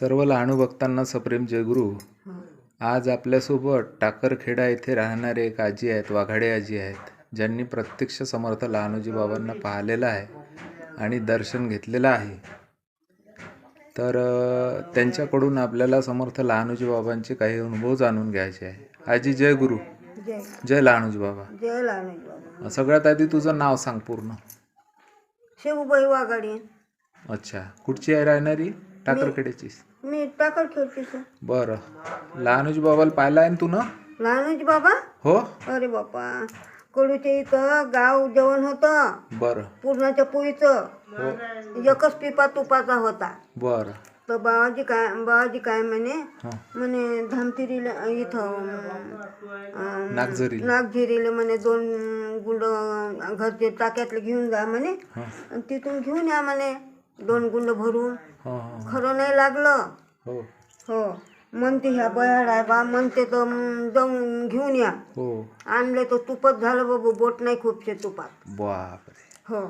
सर्व लहानू भक्तांना सप्रेम जयगुरु. आज आपल्यासोबत टाकरखेडा येथे राहणारे एक आजी आहेत वाघाडे आजी आहेत ज्यांनी प्रत्यक्ष समर्थ लहानोजी बाबांना पाहिलेलं आहे आणि दर्शन घेतलेलं आहे. तर त्यांच्याकडून आपल्याला समर्थ लहानोजी बाबांचे काही अनुभव जाणून घ्यायचे आहे. आजी जय गुरु. जय. जय लहानोजी बाबा. जय बाबा. सगळ्यात आधी तुझं नाव सांग पूर्ण. शेवबाई वाघाडी. अच्छा. कुठची आहे राहणारी? टाकरखेड्याची मी टाकड खेळते बरं. लहानोजी बाबाला पाहिलं आहे ना तू ना? लहानूच बाबा? हो. अरे बापा. कडूच्या इथं गाव जेवण होतं. बरं. पूर्णाच्या पोळीचं. हो. एकच पिपा तुपाचा होता. बरं. तर बाबाजी काय बाबाजी काय म्हणे? हां. म्हणे धामतिरीला इथं नागझरी नागझिरीला. म्हणे दोन गुंड घरचे टाक्यातले घेऊन जा म्हणे. हां. तिथून घेऊन या म्हणे. दोन गुंड भरून हां हां. खरं नाही लागलं. हो. हो. म्हणते ह्या बयाड आहे बा म्हणते तर मग जाऊन घेऊन या. हो. आणले तर तुपच झालं बाबू बोट नाही खूपशे तुपात. बापरे. हो.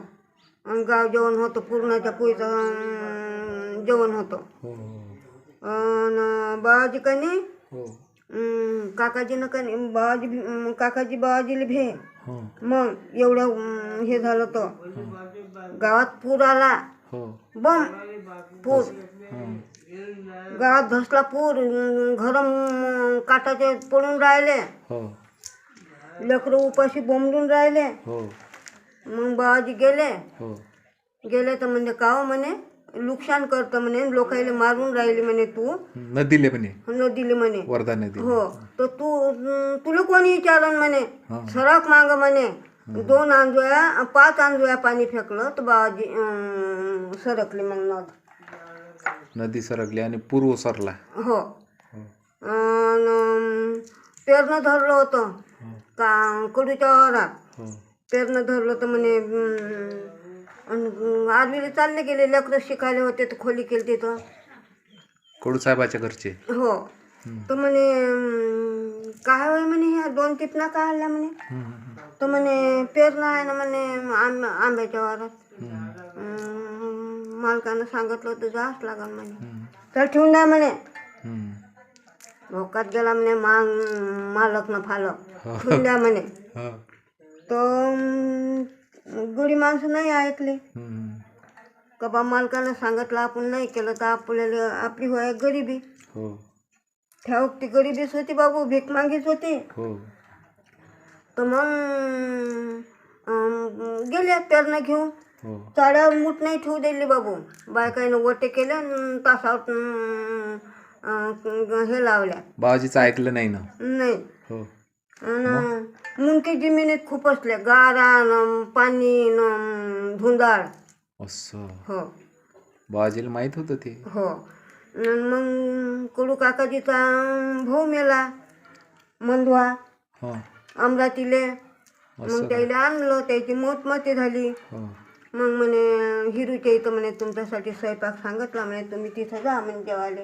आणि गाव जेवण होतं पूर्णाच्या पोळीचं अं, जेवण होतं. हो. आणि बाबाजी कनी हो. अं, काकाजीनं कनी बाबाजी अं, काकाजी बाबाजीला भे. हो. मग एवढं अं, हे झालं तर. गावात पूर आला. हो बम पूर. हं. गावात धसला पूर घर काटाचे पडून राहिले. हो. लेकरं उपाशी बोंबलून राहिले. हो. मग बाबाजी गेले. हो. गेले तर म्हणजे काव म्हणे नुकसान करतं म्हणे लोकायले मारून राहिले म्हणे तू. नदीले म्हणे. नदीले म्हणे. वर्धा नदी हो. तर तू तुला कोणी विचारण म्हणे? हा. सराक माग म्हणे. दोन आंजोया पाच आंजोया पाणी फेकलं तर बाबाजी अं, सरकली मग नद. नदी सरकली आणि पूर ओसरला. हो. अन् पेरणं धरलं होतं. का कडूच्या वरात हो. पेरणं धरलं तर म्हणे अं, आर्मीला चालले गेले लेकरं शिकायला होते तर खोली केली तिथं. कडू साहेबाच्या घरचे. हो. हं. तर म्हणे अं, काय होय म्हणे ह्या दोन टिपना काय आल्या म्हणे? हं, हं, तर म्हणे पेरणं आहे ना म्हणे आंब आंब्याच्या वारात अं, मालकानं सांगितलं होतं जास्त लागल म्हणे. तर ठेवून द्या म्हणे. भोकात गेला म्हणे मांग मालक न फालक हो. ठेवून द्या म्हणे. हो. अं, गडी माणसं नाही ऐकली. का बा मालकानं सांगितलं आपण नाही केलं तर आपल्याला आपली होय गरिबी. हो. ठेवक ती गरिबीच होती बाबू भीक मागीच होती. हो. तर मग गेले पेरणं घेऊन. हो. चाड्यावर मूठ नाही ठेवू दिली बाबू. बायकाईनं वटे केले अन् तासावर अं, हे लावल्या. बाबाजीचं ऐकलं नाही ना? नाही. हो. आणि मुंकी जमिनीत खूप असल्या. गारा न पाणी न धुंदाळ. असं. हो. बाबाजीला माहीत होतं ते? हो. अन् मग कडू काकाजीचा भाऊ मेला. मंधवा हो. अमरातीले असं मग त्याला आणलं त्याची मोतमती झाली. हो. मग म्हणे हिरूच्या इथं म्हणे तुमच्यासाठी स्वयंपाक सांगितला म्हणे तुम्ही तिथं जा म्हणे जेवायला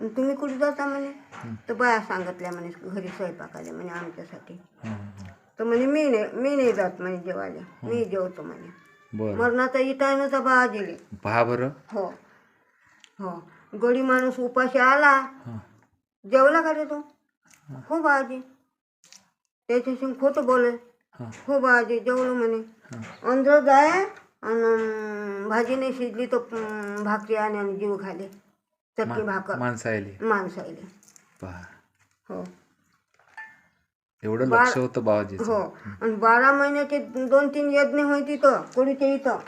आणि तुम्ही कुठे जाता म्हणे? तर बाया सांगितल्या म्हणे घरी स्वयंपाक आले म्हणे आमच्यासाठी. तर म्हणे मी नाही मी नाही जात म्हणे जेवायला मी जेवतो म्हणे. मरणाचा इटा नव्हता बाजीले पहा बरं? हो. हो. गडी माणूस उपाशी आला. जेवला का रे तो? हो. बाजी त्याच्याशी खोटं बोले. हं. बाजी जेवलो म्हणे. अंदर जाय आणि भाजी नाही शिजली तर भाकरी आणि जीव खाले. चटणी भाकर. माणसं आली माणसाईले पहा हो. एवढं लक्ष होतं बाबाजीचं. हो. आणि बारा महिन्याचे दोन तीन यज्ञ होय तिथं कोणीच्या इथं.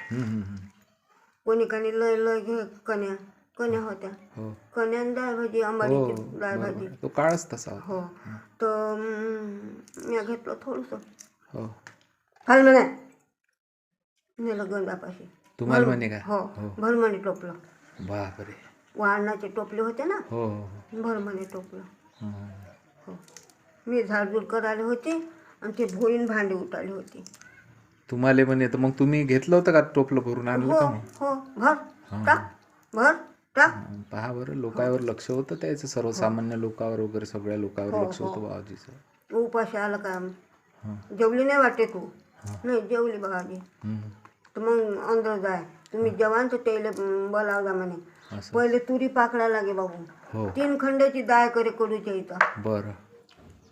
कोणी कोणी लय लय घे कन्या कन्या होत्या? हो. कन्या डाळ भाजी हो. आंबाडीची डाळ भाजी. बरोबर. तो काळच तसा. होता. हो तर मी घेतलं थोडंसं. हो. फाल म्हणे नेलं गंगापाशी तुम्हाला म्हणे का? हो. भरमणे टोपलं. बापरे. वाळणाचे टोपले होते ना? हो हो. हो. भरमणे टोपलं. हं. हो. मी झाडझूड करायला होते आणि ते भोईन भांडे उठाले होते. तुम्हाला म्हणे तर मग तुम्ही घेतलं होतं का टोपलं भरून आणलं हो का मग? हो. भर. टाक. भर. हं, पहा बरं लोकांवर लक्ष होतं त्याचं सर्वसामान्य लोकांवर वगैरे सगळ्या लोकांवर लक्ष होतं बाबाजीचं. उपाशी आलं का? हं. जेवली नाही वाटते तू? नाही जेवली बाबाजी. हं. तर मग अंदर जाय तुम्ही जवान तर त्याला बोलावला म्हणे. असं. पहिले तुरी पाकडा लागे बाबू. हो. तीन खंडाची दाय करे कडूच्या इथं. बरं.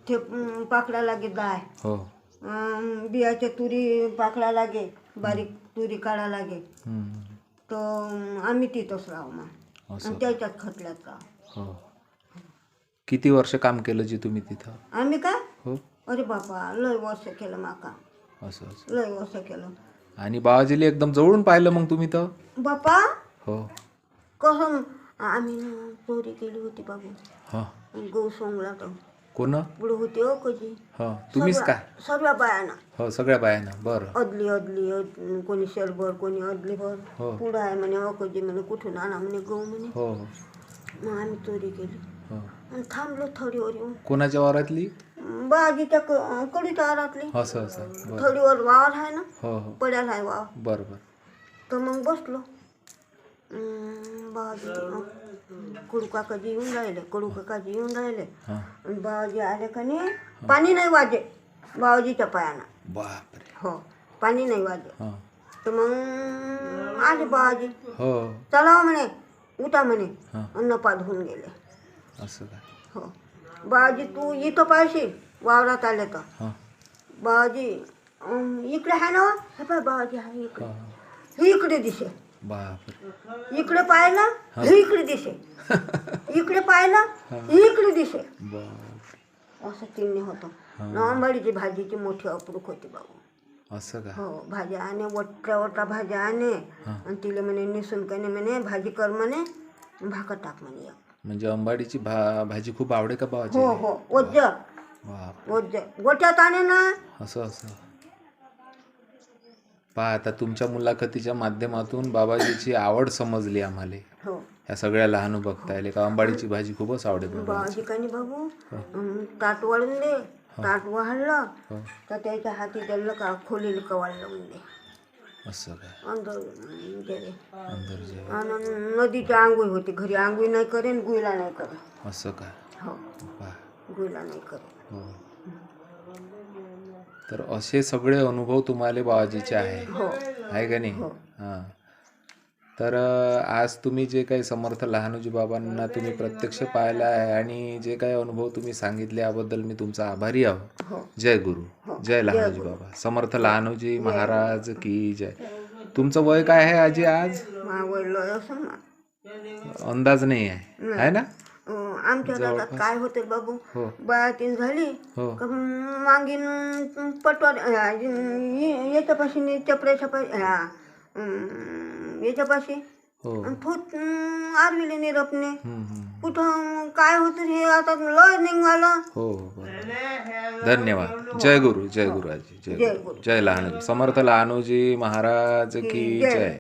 ते अं, पाकडा लागे दाय हो. अं, बियाच्या तुरी पाकडा लागे बारीक तुरी काढा लागे. तर अं, आम्ही तिथंच राहू मग. असं. आणि त्याच्यात खटल्यात राहू हो. किती वर्ष काम केलं जी तुम्ही तिथं? आम्ही काय हो. अरे बापा लय वर्ष केलं माका. असं असं. लय वर्ष केलं. आणि बाबाजीला एकदम जवळून पाहिलं मग तुम्ही तर? बापा हो. कसं? आम्ही ना चोरी केली होती बाबू. हा. गहू सोंगला तर. कोण? पुढे होते हो कधी हो तुम्हीच काय? सर्व बायाना. हो सगळ्या बायांना बरं. अदली अदली अद- कोणी शेरभर कोणी अदलीभर हो. पुढं आहे म्हणे अकोजी म्हणे कुठून आणा म्हणे गहू म्हणे. हो. हो मग आम्ही चोरी केली. हो. आणि थांबलो थोडीवर येऊन. कोणाच्या वावरातली बाजीच्या क- कडीच्या आरातली असं असं. बरं. थोडीवर वावर आहे ना हो हो. पड्याला आहे वावर बरं बरं. तर मग बसलो. अं, बाबाजी कडू काकाजी येऊन राहिले कडू काकाजी येऊन राहिले आणि बाबाजी आले का नाही पाणी नाही वाजे बाबाजीच्या पायानं बापरे हो पाणी नाही वाजे हां तर मग आले बाबाजी हो चला म्हणे उठा म्हणे हां अन्न पाधवून गेले असं हो बाबाजी तू इथं पाहिजे वावरात आले तर हां बाबाजी इकडे आहे ना हे पाय बाबाजी आहे इकडे इकडे दिसे इकडे पाहिलं हे. इकडे दिसे इकडे पाहिलं हे. इकडे दिसे बाप असं तिन्ही होतं. नवंबाडीची भाजीची मोठी अप्रूप होती बाबू. असं का? हो भाज्या आणे वट्या वट्या भाज्या आणे. आणि तिला म्हणे निसून कने म्हणे भाजी कर म्हणे भाकर टाक म्हणे. म्हणजे अंबाडीची भा भाजी खूप आवडे का बाबाजी हो हो ओज्ज गोट्यात आणे ना. असं असं. पहा आता तुमच्या मुलाखतीच्या माध्यमातून बाबाजीची आवड समजली आम्हाला. हो. ह्या सगळ्या लहान बघता का अंबाडीची भाजी खूपच आवडे बाबा भाजी कानी बाबू? अं, ताट वाढून दे ताट वाढलं हो. तर त्याच्या हाती त्याला का खोलील कवाळ लावून दे. असं काय? अंदर अं, गेले अंदर जे आणि नदीची आंघोळ होती घरी आंघोळ नाही करेन गुईला नाही करे असं काय? हो. पहा गुईला नाही करे हो. तर असे सगळे अनुभव तुम्हाला बाबाजीचे आहे. हो. आहे का नाही? हां. तर अ, आज तुम्ही जे काही समर्थ लहानोजी बाबांना तुम्ही प्रत्यक्ष पाहिला आहे आणि जे काही अनुभव तुम्ही सांगितले याबद्दल मी तुमचा आभारी आहो. हो. जय गुरु. जय लहानोजी बाबा. समर्थ लहानोजी महाराज की जय. तुमचं वय काय आहे आजी आज? मावळलो असं ना. अंदाज नाही आहे. आहे ना? अं, आमच्या घरात काय होते बाबू हो. बायातीन झाली. हो. का मागीन पटवार याच्यापाशी चपऱ्याच्या पाशी याच्यापाशी. हो. आणि आरविले निरपणे हम्म, हम्म. कुठं काय होतं हे आता लय निघालं. हो हो बरोबर. धन्यवाद. जय गुरु जय गुरु आजी जय जय गुरु. जय लहानोजी. समर्थ लहानोजी महाराज की जय.